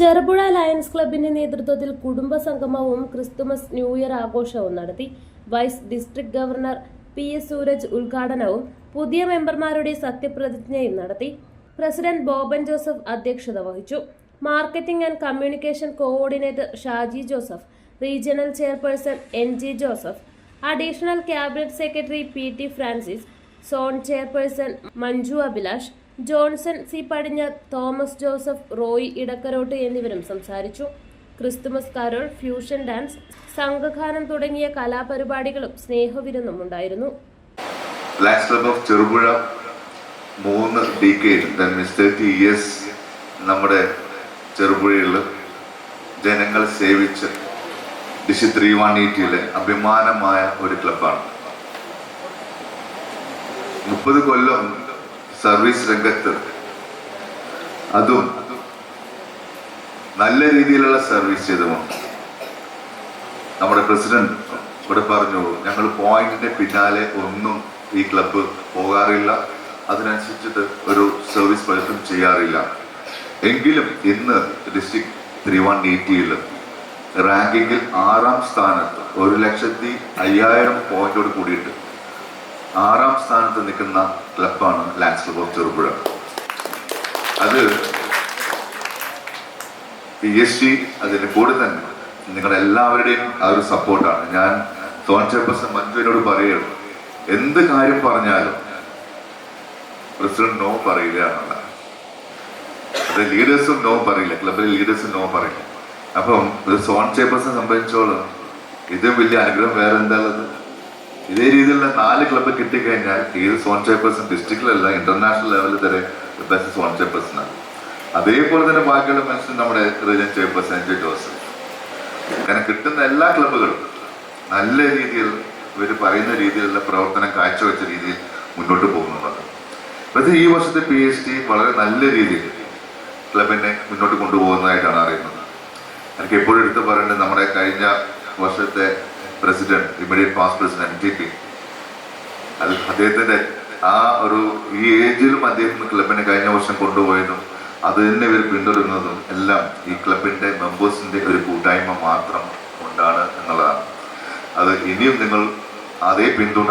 Cherupuzha lions ക്ലബിന്റെ നേതൃത്വത്തിൽ കുടുംബ സംഗമവും ക്രിസ്തുമസ് ന്യൂ ഇയർ ആഘോഷവും നടത്തി. Vice district governor P S Sooraj ഉദ്ഘാടനവും പുതിയ മെമ്പർമാരുടെ സത്യപ്രതിജ്ഞയും നടത്തി. പ്രസിഡന്റ് ബോബൻ ജോസഫ് അധ്യക്ഷത വഹിച്ചു. Marketing and communication coordinator Shaji Joseph regional chairperson N G Joseph additional cabinet secretary P T Francis zone chairperson Manju Abhilash Johnson C പടിഞ്ഞ Thomas Joseph Roy ഇടക്കരോട്ട് എന്നിവരും സംസാരിച്ചു. Christmas carol fusion dance സംഘഗാനം തുടങ്ങിയ കലാപരിപാടികളും സ്നേഹവിരുന്നും ഉണ്ടായിരുന്നു. ചെറുപുഴ മൂന്ന് decade years നമ്മുടെ ചെറുപുഴയിൽ ജനങ്ങൾ സേവിച്ച് ഡിസി ത്രീ വൺ എയ്റ്റിയിലെ അഭിമാനമായ ഒരു ക്ലബാണ് മുപ്പത് കൊല്ലം സർവീസ് രംഗത്ത് അതും നല്ല രീതിയിലുള്ള സർവീസ് ചെയ്തുകൊണ്ട് നമ്മുടെ പ്രസിഡന്റ് ഇവിടെ പറഞ്ഞു ഞങ്ങൾ പോയിന്റിന്റെ പിന്നാലെ ഒന്നും ഈ ക്ലബ്ബ് പോകാറില്ല. അതിനനുസരിച്ചിട്ട് ഒരു സർവീസ് പലർക്കും ചെയ്യാറില്ല. എങ്കിലും ഇന്ന് ഡിസ്ട്രിക്ട് ത്രീ വൺ എയ്റ്റിയിൽ റാങ്കിങ്ങിൽ ആറാം സ്ഥാനത്ത് ഒരു ലക്ഷത്തി അയ്യായിരം പോയിന്റോട് കൂടിയിട്ട് ആറാം സ്ഥാനത്ത് നിൽക്കുന്ന ക്ലബ്ബാണ് ക്ലബ് ഓഫ് ചെറുപുഴ അത് പി എസ് സി അതിന് കൂടെ തന്നെ നിങ്ങളെല്ലാവരുടെയും ആ ഒരു സപ്പോർട്ടാണ്. ഞാൻ സോൺ ചെയർപേഴ്സൺ മഞ്ജുവിനോട് പറയുകയാണ് എന്ത് കാര്യം പറഞ്ഞാലും പ്രസിഡന്റ് നോ പറയില്ല എന്നുള്ള. അത് ലീഡേഴ്സും നോ പറയില്ല ക്ലബിലെ ലീഡേഴ്സും നോ പറയില്ല. അപ്പം ഇത് സോൺ ചെയർപേഴ്സൺ സംബന്ധിച്ചോളം ഇതും വലിയ അനുഗ്രഹം വേറെ എന്താ ഉള്ളത്? ഇതേ രീതിയിലുള്ള നാല് ക്ലബ്ബ് കിട്ടിക്കഴിഞ്ഞാൽ ഏത് സോൺ ചെയർപേഴ്സൺ ഡിസ്ട്രിക്റ്റിലല്ല ഇന്റർനാഷണൽ ലെവലിൽ വരെ ബെസ്റ്റ് സോൺ ചെയർപേഴ്സൺ ആണ് അതേപോലെ തന്നെ ബാക്കിയുള്ള മനുഷ്യൻ നമ്മുടെ region chairperson N J Joseph അങ്ങനെ കിട്ടുന്ന എല്ലാ ക്ലബ്ബുകളും നല്ല രീതിയിൽ ഇവർ പറയുന്ന രീതിയിലുള്ള പ്രവർത്തനം കാഴ്ചവെച്ച രീതിയിൽ മുന്നോട്ട് പോകുന്നുണ്ട്. പക്ഷേ ഈ വർഷത്തെ പി എച്ച് ഡി വളരെ നല്ല രീതിയിൽ ക്ലബിനെ മുന്നോട്ട് കൊണ്ടുപോകുന്നതായിട്ടാണ് അറിയുന്നത്. എനിക്ക് എപ്പോഴും എടുത്ത് പറയേണ്ടത് നമ്മുടെ കഴിഞ്ഞ വർഷത്തെ president immediate past president M T P അത് അദ്ദേഹത്തിന്റെ ആ ഒരു ഈ ഏജിലും അദ്ദേഹം ക്ലബിനെ കഴിഞ്ഞ വർഷം കൊണ്ടുപോയതും അത് തന്നെ ഇവർ പിന്തുടരുന്നതും എല്ലാം ഈ ക്ലബിന്റെ മെമ്പേഴ്സിന്റെ ഒരു കൂട്ടായ്മ മാത്രം കൊണ്ടാണ് എന്നുള്ളതാണ്. അത് ഇനിയും നിങ്ങൾ അതേ പിന്തുണ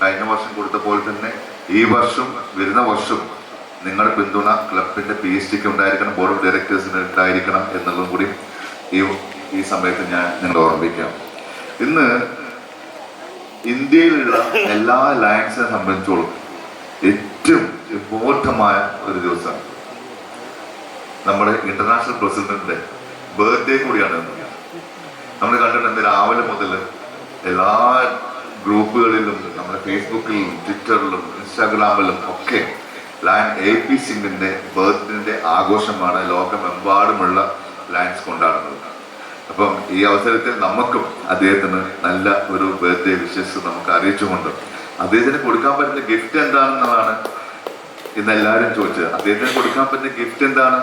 കഴിഞ്ഞ വർഷം കൊടുത്ത പോലെ തന്നെ ഈ വർഷം വരുന്ന വർഷം നിങ്ങളുടെ പിന്തുണ ക്ലബിന്റെ പി എസ് ടിക്ക് ഉണ്ടായിരിക്കണം ബോർഡ് ഓഫ് ഡയറക്ടേഴ്സിന് ഉണ്ടായിരിക്കണം എന്നുള്ളതും കൂടി ഈ ഈ സമയത്ത് ഞാൻ നിങ്ങളെ ഓർമ്മിക്കാം ഇന്ന് ഇന്ത്യയിലുള്ള എല്ലാ ലയൻസിനെ സംബന്ധിച്ചോളം ഏറ്റവും ഇമ്പോർട്ടമായ ഒരു ദിവസമാണ്. നമ്മുടെ ഇന്റർനാഷണൽ പ്രസിഡന്റിന്റെ ബർത്ത്ഡേ കൂടിയാണ് നമ്മൾ കണ്ടിട്ടുണ്ട് രാവിലെ മുതൽ എല്ലാ ഗ്രൂപ്പുകളിലും നമ്മുടെ ഫേസ്ബുക്കിലും ട്വിറ്ററിലും ഇൻസ്റ്റാഗ്രാമിലും ഒക്കെ ലാൻഡ് എ പി സിംഗിന്റെ ബർത്ത്ഡേന്റെ ആഘോഷമാണ് ലോകമെമ്പാടുമുള്ള ലയൻസ് കൊണ്ടാടുന്നത്. അപ്പം ഈ അവസരത്തിൽ നമുക്കും അദ്ദേഹത്തിന് നല്ല ഒരു ബർത്ത്ഡേ വിഷസ് നമുക്ക് അറിയിച്ചുകൊണ്ട് അദ്ദേഹത്തിന് കൊടുക്കാൻ പറ്റുന്ന ഗിഫ്റ്റ് എന്താണെന്നുള്ളതാണ് ഇന്ന് എല്ലാവരും ചോദിച്ചത്. അദ്ദേഹത്തിന് കൊടുക്കാൻ പറ്റുന്ന ഗിഫ്റ്റ് എന്താണ്?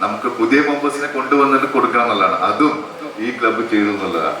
നമുക്ക് പുതിയ മെമ്പേഴ്സിനെ കൊണ്ടുവന്നിട്ട് കൊടുക്കണം എന്നുള്ളതാണ്. അതും ഈ ക്ലബ്ബ് ചെയ്തു എന്നുള്ളതാണ്.